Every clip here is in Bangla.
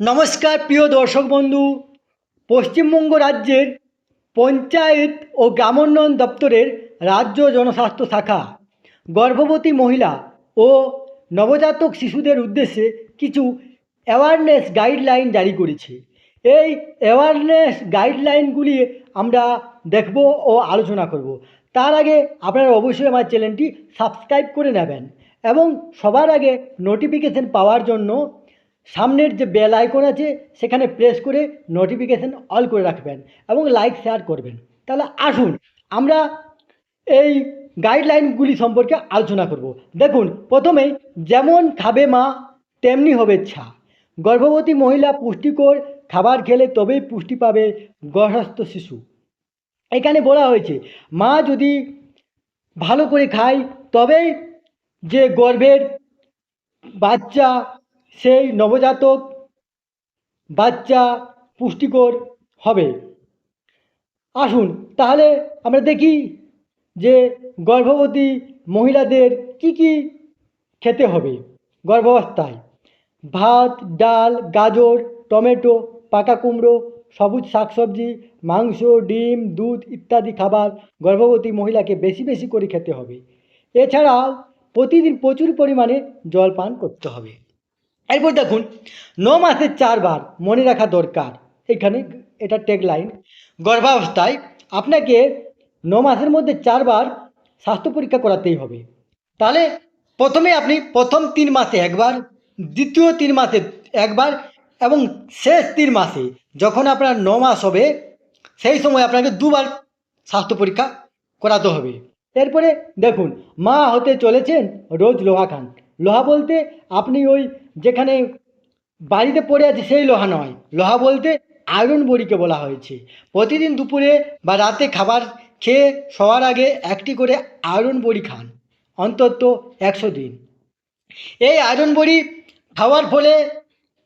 নমস্কার, প্রিয় দর্শক বন্ধু। পশ্চিমবঙ্গ রাজ্যের পঞ্চায়েত ও গ্রামোন্নয়ন দপ্তরের রাজ্য জনস্বাস্থ্য শাখা, গর্ভবতী মহিলা ও নবজাতক শিশুদের উদ্দেশ্যে কিছু অ্যাওয়ারনেস গাইডলাইন জারি করেছে। এই অ্যাওয়ারনেস গাইডলাইনগুলি আমরা দেখব ও আলোচনা করব। তার আগে আপনারা অবশ্যই আমার চ্যানেলটি সাবস্ক্রাইব করে নেবেন এবং সবার আগে নোটিফিকেশন পাওয়ার জন্য সামনের যে বেল আইকন আছে, সেখানে প্রেস করে নোটিফিকেশন অল করে রাখবেন এবং লাইক শেয়ার করবেন। তাহলে আসুন, আমরা এই গাইডলাইনগুলি সম্পর্কে আলোচনা করব। দেখুন, প্রথমেই যেমন খাবে মা, তেমনি হবে ছা। গর্ভবতী মহিলা পুষ্টিকর খাবার খেলে তবেই পুষ্টি পাবে গর্ভস্থ শিশু। এখানে বলা হয়েছে, মা যদি ভালো করে খায়, তবেই যে গর্ভের বাচ্চা সেই নবজাতক বাচ্চা পুষ্টিকর হবে। আসুন, তাহলে আমরা দেখি যে গর্ভবতী মহিলাদের কি কি খেতে হবে। গর্ভাবস্থায় ভাত, ডাল, গাজর, টমেটো, পাকা কুমড়ো, সবুজ শাকসবজি, মাংস, ডিম, দুধ ইত্যাদি খাবার গর্ভবতী মহিলাকে বেশি বেশি করে খেতে হবে। এছাড়াও প্রতিদিন প্রচুর পরিমাণে জল পান করতে হবে। এরপর দেখুন, ন মাসে চারবার মনে রাখা দরকার। এখানে এটা ট্যাগলাইন গর্ভাবস্থায় আপনাকে ন মাসের মধ্যে চারবার স্বাস্থ্য পরীক্ষা করাতেই হবে। তাহলে প্রথমে আপনি প্রথম তিন মাসে একবার, দ্বিতীয় তিন মাসে একবার এবং শেষ তিন মাসে যখন আপনার ন মাস হবে, সেই সময় আপনাকে দুবার স্বাস্থ্য পরীক্ষা করাতে হবে। এরপরে দেখুন, মা হতে চলেছেন রোজ লোহা খান লোহা বলতে আপনি ওই যেখানে বাড়িতে পড়ে আছে সেই লোহা নয়। লোহা বলতে আয়রন বড়িকে বলা হয়েছে। প্রতিদিন দুপুরে বা রাতে খাবার খেয়ে শোয়ার আগে একটি করে আয়রন বড়ি খান, অন্তত একশো দিন। এই আয়রন বড়ি খাওয়ার ফলে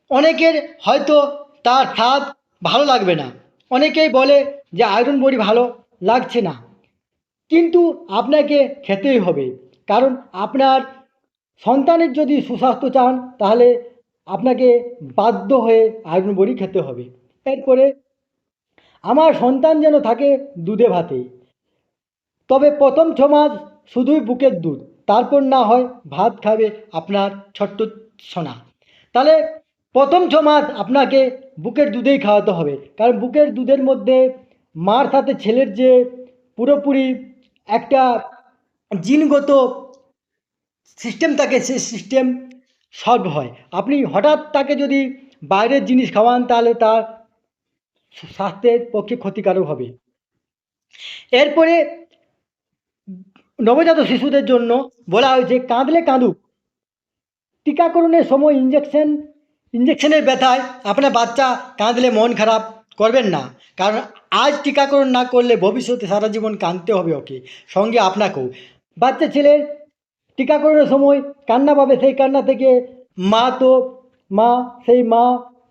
অনেকের হয়তো তার স্বাদ ভালো লাগবে না। অনেকেই বলে যে আয়রন বড়ি ভালো লাগছে না। কিন্তু আপনাকে খেতেই হবে। কারণ আপনার সন্তানের যদি সুস্বাস্থ্য চান, তাহলে আপনাকে বাধ্য হয়ে আয়রন বড়ি খেতে হবে। এরপরে, আমার সন্তান যেন থাকে দুধে ভাতে। তবে প্রথম ছ মাস শুধুই বুকের দুধ, তারপর না হয় ভাত খাবে আপনার ছোট্ট সোনা। তাহলে প্রথম ছ মাস আপনাকে বুকের দুধেই খাওয়াতে হবে। কারণ বুকের দুধের মধ্যে মার সাথে ছেলের যে পুরোপুরি একটা জিনগত সিস্টেম থাকে সেই সিস্টেম সলভ হয়। আপনি হঠাৎ তাকে যদি বাইরের জিনিস খাওয়ান, তাহলে তার স্বাস্থ্যের পক্ষে ক্ষতিকারক হবে। এরপরে নবজাত শিশুদের জন্য বলা হয়েছে কাঁদলে কাঁদুক। টিকাকরণের সময় ইঞ্জেকশন ইঞ্জেকশনের ব্যথায় আপনার বাচ্চা কাঁদলে মন খারাপ করবেন না। কারণ আজ টিকাকরণ না করলে ভবিষ্যতে সারা জীবন কাঁদতে হবে ওকে, সঙ্গে আপনাকেও। বাচ্চা ছেলের টিকাকরণের সময় কান্না পাবে, সেই কান্না থেকে মা তো, মা, সেই মা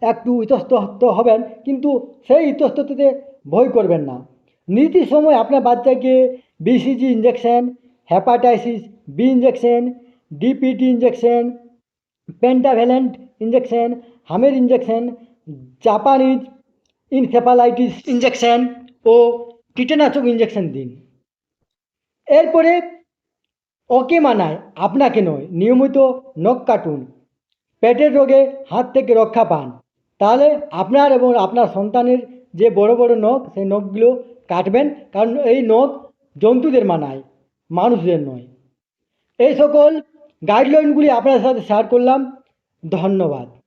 একটু ইতস্তত হবেন, কিন্তু সেই ইতস্ততে ভয় করবেন না। নীতির সময় আপনার বাচ্চাকে BCG injection hepatitis B injection DPT injection pentavalent injection হামের injection Japanese encephalitis injection ও কীটনাশক ইঞ্জেকশন দিন। এরপরে ওকে মানায়, আপনাকে নয়, নিয়মিত নখ কাটুন। পেটের রোগে হাত থেকে রক্ষা পান। তাহলে আপনার এবং আপনার সন্তানের যে বড় বড় নখ, সেই নখগুলো কাটবেন, কারণ এই নখ জন্তুদের মানায়, মানুষদের নয়। এই সকল গাইডলাইনগুলি আপনার সাথে শেয়ার করলাম। ধন্যবাদ।